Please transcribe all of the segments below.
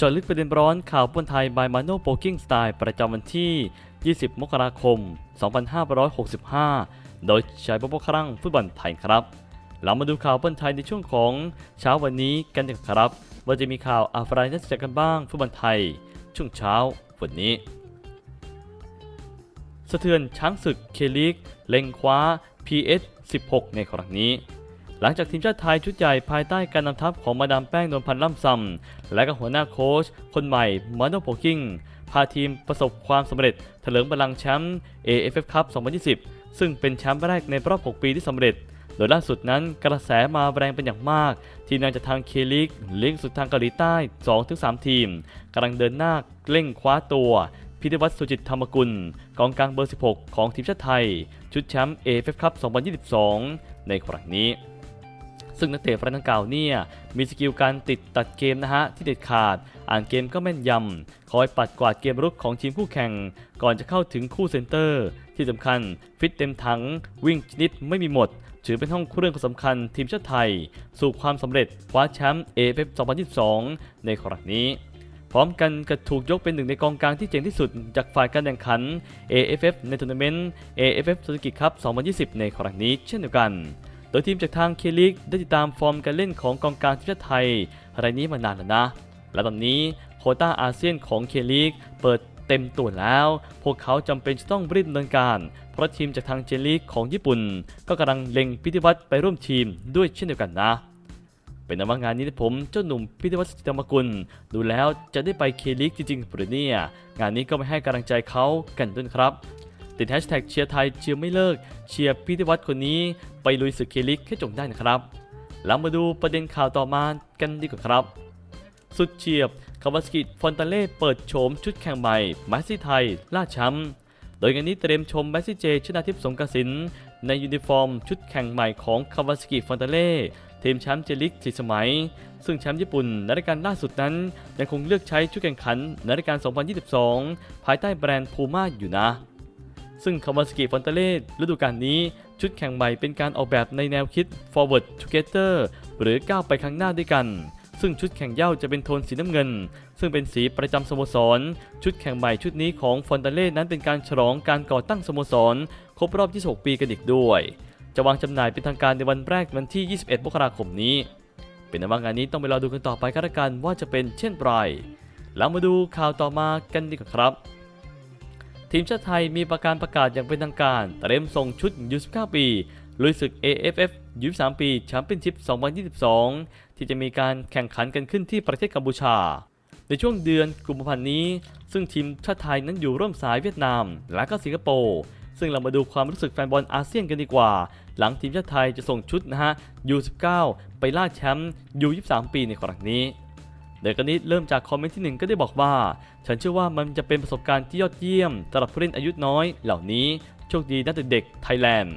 จาะลึกประเด็นร้อนข่าวบนไทย by Mano Poking Style ประจำวันที่ 20 มกราคม 2565 โดยชายบ๊อบครั้งฟุตบอลไทยครับ เรามาดูข่าวบนไทยในช่วงของเช้าวันนี้กันดีกว่าครับ ว่าจะมีข่าวอะไรน่าสนใจกันบ้างฟุตบอลไทย ช่วงเช้าวันนี้ สะเทือนช้างศึกเคลิกเล็งคว้า PS 16 ในครั้งนี้ หลังจากทีมชาติไทยชุดใหญ่ภายใต้การนำทัพของมาดามแป้งนวลพันธ์ล่ำซำและก็หัวหน้าโค้ชคนใหม่มาโนโพกิงพาทีมประสบความสำเร็จเถลิงบัลลังก์แชมป์ AFF Cup 2020 ซึ่งเป็นแชมป์แรกในรอบ 6 ปีที่สำเร็จ โดยล่าสุดนั้นกระแสมาแรงเป็นอย่างมาก ทีมงานจากทางเคลิกลีกสุดทางเกาหลีใต้ 2-3 ทีมกำลังเดินหน้าเร่งคว้าตัวพิธีวัตรสุจิตธรรมกุล กองกลางเบอร์ 16 ของทีมชาติไทย ชุดแชมป์ AFF Cup 2022 ในครั้งนี้ ซึ่งนักเตะฝรั่งดังกล่าวเนี่ยมีสกิลการติดตัดเกมนะฮะที่เด็ดขาด อ่านเกมก็แม่นยำ คอยปัดกวาดเกมรุกของทีมคู่แข่ง ก่อนจะเข้าถึงคู่เซนเตอร์ ที่สำคัญฟิตเต็มถังวิ่งชนิดไม่มีหมด ถือเป็นห้องเครื่องสำคัญทีมชาติไทย สู่ความสำเร็จคว้าแชมป์ AFF 2022 ในครั้งนี้พร้อมกันกับถูกยกเป็นหนึ่งในกองกลางที่เจ๋งที่สุด จากฝ่ายการแข่งขัน AFF ในทัวร์นาเมนต์ AFF Suzuki Cup 2020 ในครั้งนี้เช่นเดียวกัน ยทีมจากทางเคลิกได้ติดตามฟอร์มการเล่นของกองกลางทีมชาติไทยรายนี้มานานแล้วนะ และตอนนี้โคต้าอาเซียนของเคลิกเปิดเต็มตัวแล้ว พวกเขาจำเป็นจะต้องรีบดำเนินการ เพราะทีมจากทางเจลีกของญี่ปุ่น ก็กำลังเล็งพิธีวัตรไปร่วมทีมด้วยเช่นเดียวกันนะ เป็นนว่างานนี้ผมเจ้าหนุ่มพิธีวัฒน์สิทธิมกุล ดูแล้วจะได้ไปเคลิกจริงๆหรือเนี่ย งานนี้ก็ไม่ให้กำลังใจเขากันด้วยครับ ติดแฮชแท็กเชียร์ไทยเชียร์ไม่เลิก เชียร์พิธีวัฒน์คนนี้ไปลุยศึกเคลิกให้จงได้นะครับ แล้วมาดูประเด็นข่าวต่อมากันดีกว่าครับ สุดเฉียบคาวาสกิฟอนตาเล่เปิดโฉมชุดแข่งใหม่มาซี่ไทยล่าแชมป์โดยงานนี้เตรียมชมแมสซี่เจชนาทิพย์สงกสินในยูนิฟอร์ม ชุดแข่งใหม่ของคาวาสกิฟอนตาเล่ทีมแชมป์เจลิกสี่สมัย ซึ่งแชมป์ญี่ปุ่นในรายการล่าสุดนั้น ยังคงเลือกใช้ชุดแข่งขันในรายการ 2022 ภายใต้แบรนด์พูม่าอยู่นะ ซึ่งคาวาสกิฟอนเตเล่ฤดูกาลนี้ ชุดแข่งใหม่เป็นการออกแบบในแนวคิด forward together หรือก้าวไปข้างหน้าด้วยกัน ซึ่งชุดแข่งเย้าจะเป็นโทนสีน้ำเงิน ซึ่งเป็นสีประจำสโมสร ชุดแข่งใหม่ชุดนี้ของฟอนเตเล่นั้นเป็นการฉลองการก่อตั้งสโมสร ครบรอบ26ปีกันอีกด้วย จะวางจำหน่ายเป็นทางการในวันแรกวันที่ 21มกราคมนี้ เป็นว่างานนี้ต้องไปรอดูกันต่อไปกันละกันว่าจะเป็นเช่นไรแล้วมาดูข่าวต่อมากันดีกว่าครับ ทีมชาติไทยมีประกาศประกาศอย่างเป็นทางการ เตรียมส่งชุดยู19ปี ลุยศึก AFF 23ปีแชมเปี้ยนชิพ 2022 ที่จะมีการแข่งขันกันขึ้นที่ประเทศกัมพูชา ในช่วงเดือนกุมภาพันธ์นี้ ซึ่งทีมชาติไทยนั้นอยู่ร่วมสายเวียดนาม และก็สิงคโปร์ซึ่งเรามาดูความรู้สึกแฟนบอลอาเซียนกันดีกว่า หลังทีมชาติไทยจะส่งชุดนะฮะ U19 ไปล่าแชมป์ U23 ปีในครั้งนี้ ดยกนนี้เริ่มจากคอมเมนต์ที่หนึ่งก็ได้บอกว่า ฉันเชื่อว่ามันจะเป็นประสบการณ์ที่ยอดเยี่ยมสำหรับผู้เล่นอายุน้อยเหล่านี้โชคดีนักเตะเด็กไทยแลนด์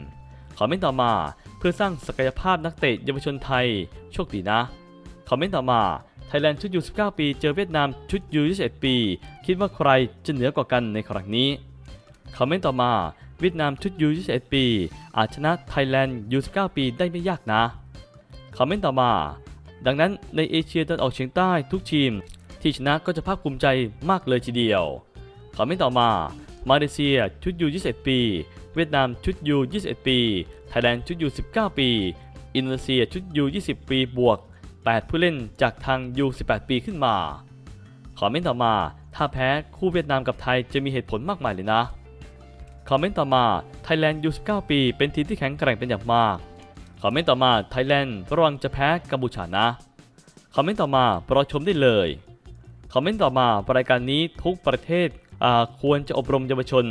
คอมเมนต์ต่อมาเพื่อสร้างศักยภาพนักเตะเยาวชนไทยโชคดีนะคอมเมนต์ต่อมาไทยแลนด์ชุดยู19 ปี เจอเวียดนามชุดยู21 ปี คิดว่าใครจะเหนือกว่ากันในครั้งนี้คอมเมนต์ต่อมาเวียดนามชุดยู21 ปี อาจชนะไทยแลนด์ยู19 ปีได้ไม่ยากนะคอมเมนต์ต่อมา ดังนั้นในเอเชียตะวันออกเฉียงใต้ทุกทีม ที่ชนะก็จะภาคภูมิใจมากเลยทีเดียวคอมเมนต์ต่อมา มาเลเซียชุดยู21 ปี เวียดนามชุดยู21 ปี ไทยแลนด์ชุดยู19 ปี อินโดนีเซียชุดยู20 ปีบวก 8 ผู้เล่นจากทางยู18 ปีขึ้นมาคอมเมนต์ต่อมา ถ้าแพ้คู่เวียดนามกับไทยจะมีเหตุผลมากมายเลยนะ คอมเมนต์ต่อมา ไทยแลนด์ยู19 ปี เป็นทีมที่แข็งแกร่งเป็นอย่างมาก คอมเมนต์ต่อมาไทยแลนด์ระวังจะแพ้กัมพูชานะ คอมเมนต์ต่อมารอชมได้เลย คอมเมนต์ต่อมารายการนี้ทุกประเทศควรจะอบรมเยาวชน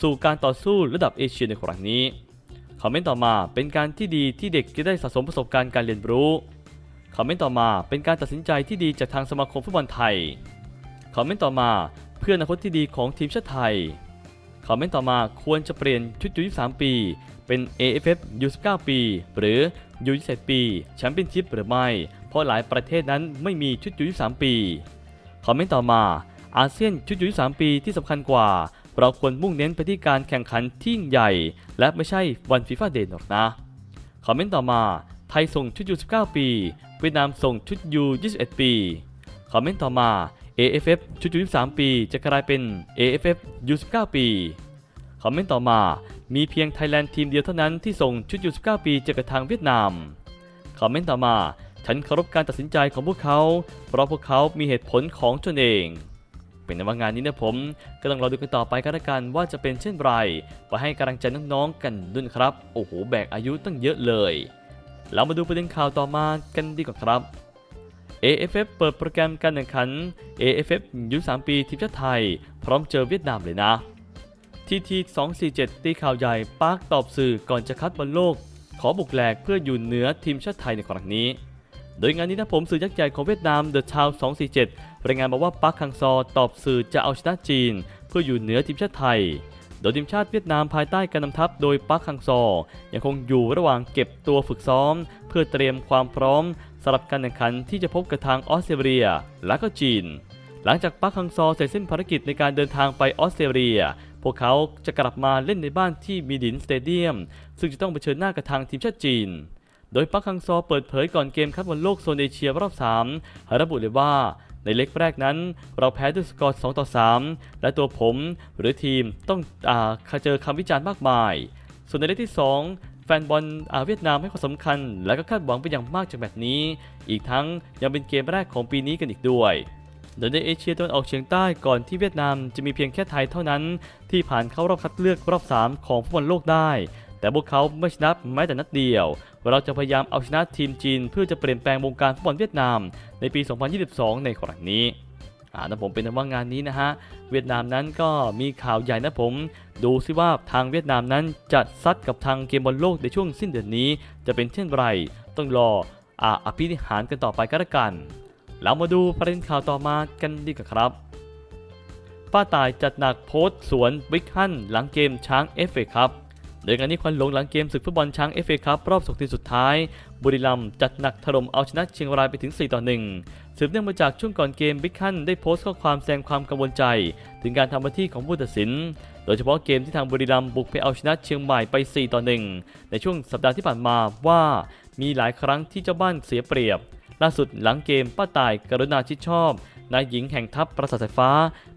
สู่การต่อสู้ระดับเอเชียในครั้งนี้ คอมเมนต์ต่อมาเป็นการที่ดีที่เด็กจะได้สะสมประสบการณ์การเรียนรู้ คอมเมนต์ต่อมาเป็นการตัดสินใจที่ดีจากทางสมาคมฟุตบอลไทย คอมเมนต์ต่อมาเพื่ออนาคตที่ดีของทีมชาติไทย คอมเมนต์ต่อมาควรจะเปลี่ยนชุดยู23ปี เป็น AFF U19 ปี หรือ U21 ปีแชมเปี้ยนชิพหรือไม่ เพราะหลายประเทศนั้นไม่มีชุดยู23 ปี คอมเมนต์ต่อมา อาเซียนชุดยู23 ปีที่สำคัญกว่า เราควรมุ่งเน้นไปที่การแข่งขันที่ยิ่งใหญ่ และไม่ใช่วันฟีฟ่าเดย์หรอกนะ คอมเมนต์ต่อมา ไทยส่งชุดยู19 ปีเวียดนามส่งชุดยู21 ปี คอมเมนต์ต่อมา AFF ชุดยู23 ปีจะกลายเป็น AFF U19 ปี คอมเมนต์ต่อมา มีเพียงไทยแลนด์ทีมเดียวเท่านั้นที่ส่งชุดยู19 ปีเจอกับทางเวียดนาม คอมเมนต์ต่อมา ฉันเคารพการตัดสินใจของพวกเขา เพราะพวกเขามีเหตุผลของตนเอง เป็นในว่างานนี้นะผม ก็ต้องรอดูกันต่อไปกันละกันว่าจะเป็นเช่นไร ไปให้กำลังใจน้องๆกันด้วยนะครับ โอ้โห แบกอายุตั้งเยอะเลย เรามาดูประเด็นข่าวต่อมากันดีกว่าครับ AFF เปิดโปรแกรมการแข่งขัน AFF ยุ3ปีทีมชาติไทย พร้อมเจอเวียดนามเลยนะ ทีที247 ตีข่าวใหญ่ปาร์คตอบสื่อก่อนจะคัดบอลโลก ขอบุกแหลกเพื่ออยู่เหนือทีมชาติไทยในครั้งนี้ โดยงานนี้นะผมสื่อยักษ์ใหญ่ของเวียดนาม The Town 247 รายงานมาว่าปาร์คคังซอตอบสื่อจะเอาชนะจีน เพื่ออยู่เหนือทีมชาติไทย โดยทีมชาติเวียดนามภายใต้การนำทัพโดยปาร์คคังซอ ยังคงอยู่ระหว่างเก็บตัวฝึกซ้อม เพื่อเตรียมความพร้อมสำหรับการแข่งขันที่จะพบกับทางออสเตรเลียและก็จีน หลังจากปาร์คคังซอเสร็จสิ้นภารกิจในการเดินทางไปออสเตรเลีย พวกเขาจะกลับมาเล่นในบ้านที่มีดินสเตเดียม ซึ่งจะต้องเผชิญหน้ากับทางทีมชาติจีน โดยปักคังซอเปิดเผยก่อนเกมคัดบอลโลกโซนเอเชียรอบ 3 ระบุเลยว่าในเล็กแรกนั้น เราแพ้ด้วยสกอร์ 2 ต่อ 3 และตัวผมหรือทีมต้องอาเจอคำวิจารณ์มากมาย ส่วนในเล็กที่ 2 แฟนบอลอาเวียดนามให้ความสำคัญ และก็คาดหวังไปอย่างมากจากแบบนี้ อีกทั้งยังเป็นเกมแรกของปีนี้กันอีกด้วย โดยในเอเชียตะวันออกเฉียงใต้ก่อนที่เวียดนามจะมีเพียงแค่ไทยเท่านั้น ที่ผ่านเข้ารอบคัดเลือกรอบ 3 ของฟุตบอลโลกได้ แต่พวกเขาไม่ชนะแม้แต่นัดเดียว เราจะพยายามเอาชนะทีมจีน เพื่อจะเปลี่ยนแปลงวงการฟุตบอลเวียดนาม ในปี 2022 ในครั้งนี้อ่านะผมเป็นว่างานนี้นะฮะ เวียดนามนั้นก็มีข่าวใหญ่นะผม ดูซิว่าทางเวียดนามนั้นจะซัดกับทางเกมบอลโลกในช่วงสิ้นเดือนนี้ จะเป็นเช่นไร ต้องรอออภินิหารกันต่อไปก็แล้วกัน เรามาดูประเด็นข่าวต่อมากันดีกว่าครับ ป้าตายจัดหนักโพสสวนบิ๊กฮันหลังเกมช้างเอฟเอครับโดยงานนี้ควันหลงหลังเกมศึกฟุตบอลช้างเอฟเอครับรอบ6ทีสุดท้าย บุรีรัมย์จัดหนักถล่มเอาชนะเชียงรายไปถึง 4 ต่อ 1 สืบเนื่องมาจากช่วงก่อนเกมบิ๊กฮันได้โพสต์ข้อความแสดงความกังวลใจ ถึงการทำหน้าที่ของผู้ตัดสิน โดยเฉพาะเกมที่ทางบุรีรัมย์บุกไปเอาชนะเชียงใหม่ไป 4 ต่อ 1 ในช่วงสัปดาห์ที่ผ่านมาว่ามีหลายครั้งที่เจ้าบ้านเสียเปรียบ ล่าสุดหลังเกมป้าตายกรุณาชิดชอบนายหญิงแห่งทัพประสาทสายฟ้า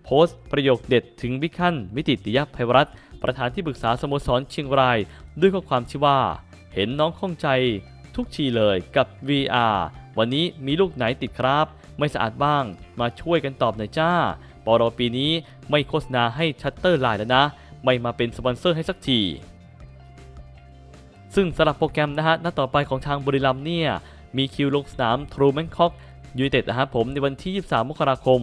โพสต์ประโยคเด็ดถึงบิ๊กฮันมิติติยภัยรัตประธานที่ปรึกษาสโมสรเชียงราย ด้วยข้อความที่ว่า เห็นน้องข้องใจทุกทีเลยกับ VR วันนี้มีลูกไหนติดครับ ไม่สะอาดบ้าง มาช่วยกันตอบหน่อยจ้าปรปีนี้ไม่โฆษณาให้ชัตเตอร์ไลน์แล้วนะ ไม่มาเป็นสปอนเซอร์ให้สักที ซึ่งสำหรับโปรแกรมนะฮะนัดต่อไปของทางบุรีรัมเนี่ย มีคิวลงสนามทรูแมนคอกยูไนเต็ดนะฮะผมในวันที่ 23 มกราคม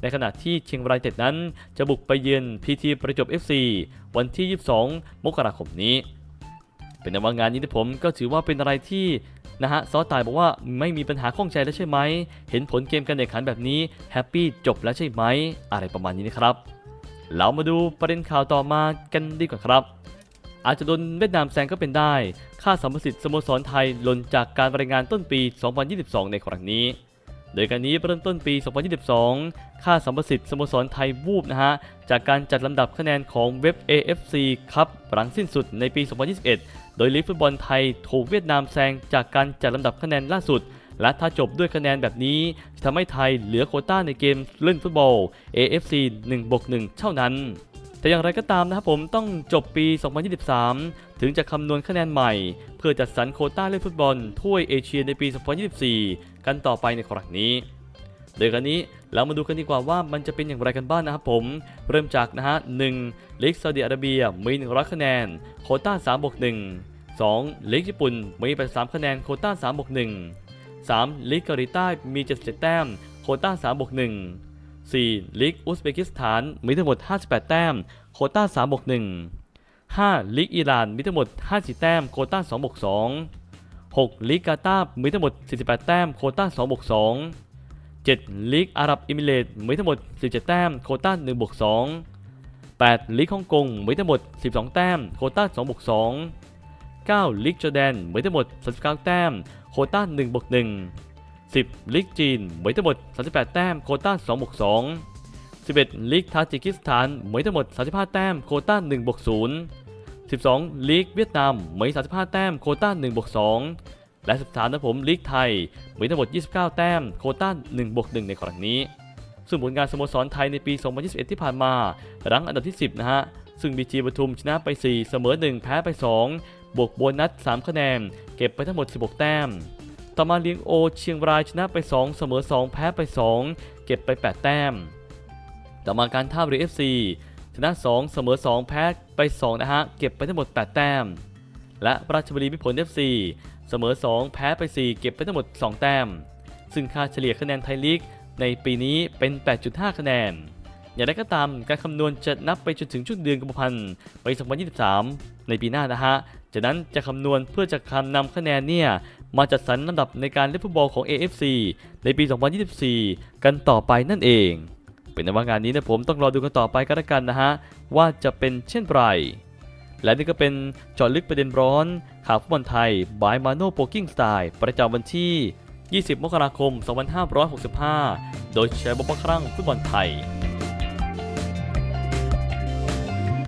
ในขณะที่เชียงรายเต็ดนั้น จะบุกไปเยือนพีทีประจวบ FC วันที่ 22 มกราคมนี้ เป็นนว่างานนี้นะผมก็ถือว่าเป็นอะไรที่นะฮะซอตายบอกว่าไม่มีปัญหาข้องใจแล้วใช่ไหม เห็นผลเกมการแข่งขันแบบนี้แฮปปี้จบแล้วใช่ไหม อะไรประมาณนี้นะครับ เรามาดูประเด็นข่าวต่อมากันดีกว่าครับ อาจจะโดนเวียดนามแซงก็เป็นได้ ค่าสัมประสิทธิ์สโมสรไทยหล่นจากการรายงานต้นปี 2022 ในครั้งนี้ โดยการนี้เริ่มต้นปี 2022 ค่าสัมประสิทธิ์สโมสรไทยวูบนะฮะ จากการจัดลำดับคะแนนของเว็บ AFC ครับหลังสิ้นสุดในปี 2021 โดยลีกฟุตบอลไทยถูกเวียดนามแซงจากการจัดลำดับคะแนนล่าสุดและถ้าจบด้วยคะแนนแบบนี้จะทำให้ไทยเหลือโคต้าในเกมเล่นฟุตบอล AFC 1บวก1เท่านั้น แต่อย่างไรก็ตามนะครับผมต้องจบปี 2023 ถึงจะคำนวณคะแนนใหม่ เพื่อจัดสรรโคต้าเล่นฟุตบอลถ้วยเอเชียในปี 2024 กันต่อไปในครั้งนี้โดยกันนี้เรามาดูกันดีกว่าว่ามันจะเป็นอย่างไรกันบ้างนะครับผม เริ่มจากนะฮะ1ลีกซาอุดิอาระเบียมี100คะแนน โคต้า3บวก1 2ลีกญี่ปุ่นมี83คะแนนโคต้า3บวก1 3ลีกเกาหลีใต้มี77แต้ม โคต้า3บวก1 4 ลีกอุซเบกิสถานมีทั้งหมด 58 แต้ม โคต้า3บวก1 5 ลีกอิหร่านมีทั้งหมด 54 แต้ม โคต้า2บวก2 6 ลีกกาตาร์มีทั้งหมด 48 แต้ม โคต้า2บวก2 7 ลีกอาหรับเอมิเรตมีทั้งหมด 17 แต้ม โคต้า1บวก2 8 ลีกฮ่องกงมีทั้งหมด 12 แต้ม โคต้า2บวก2 9 ลีกจอร์แดนมีทั้งหมด 39 แต้ม โคต้า1บวก1 10 ลีกจีนเหมีทั้งหมด 38 แต้มโคต้า2บวก2 11 ลีกทาจิกิสถานเหมีทั้งหมด 35 แต้มโคต้า1บวก0 12 ลีกเวียดนามเหมี35 แต้มโคต้า1บวก2และ 13นะผมลีกไทยเหมีทั้งหมด 29 แต้มโคต้า1บวก1ในครั้งนี้ ซึ่งผลงานสโมสรไทยในปี 2021 ที่ผ่านมา รั้งอันดับที่ 10 นะฮะ ซึ่งบีจีปทุมชนะไป 4 เสมอ 1 แพ้ไป 2 บวกโบนัส 3 คะแนน เก็บไปทั้งหมด 16 แต้ม ต่อมาเลียงโอเชียงรายชนะไป 2 เสมอ 2 แพ้ไป 2 เก็บไป 8 แต้ม ต่อมาการท่าเรือ FC ชนะ 2 เสมอ 2 แพ้ไป 2 นะฮะ เก็บไปทั้งหมด 8 แต้ม และราชบุรีมิตรผล FC เสมอ 2 แพ้ไป 4 เก็บไปทั้งหมด 2 แต้ม ซึ่งค่าเฉลี่ยคะแนนไทยลีกในปีนี้เป็น 8.5 คะแนน อย่างไรก็ตามการคำนวณจะนับไปจนถึงช่วงเดือนกุมภาพันธ์ปี2023 ในปีหน้านะฮะ จากนั้นจะคำนวณเพื่อจะคำนำคะแนนเนี่ย มาจัดสรรลำดับในการเล่นฟุตบอลของ AFC ในปี 2024 กันต่อไปนั่นเอง เป็นในว่างานนี้นะผมต้องรอดูกันต่อไปกันละกันนะฮะ ว่าจะเป็นเช่นไร และนี่ก็เป็นเจอดลึกประเด็นร้อน ข่าวฟุตบอลไทยบายมาโนโปกิ้งสไตล์ประจำวันที่ 20 มกราคม 2565 โดยแชร์บอลครั้งฟุตบอลไทย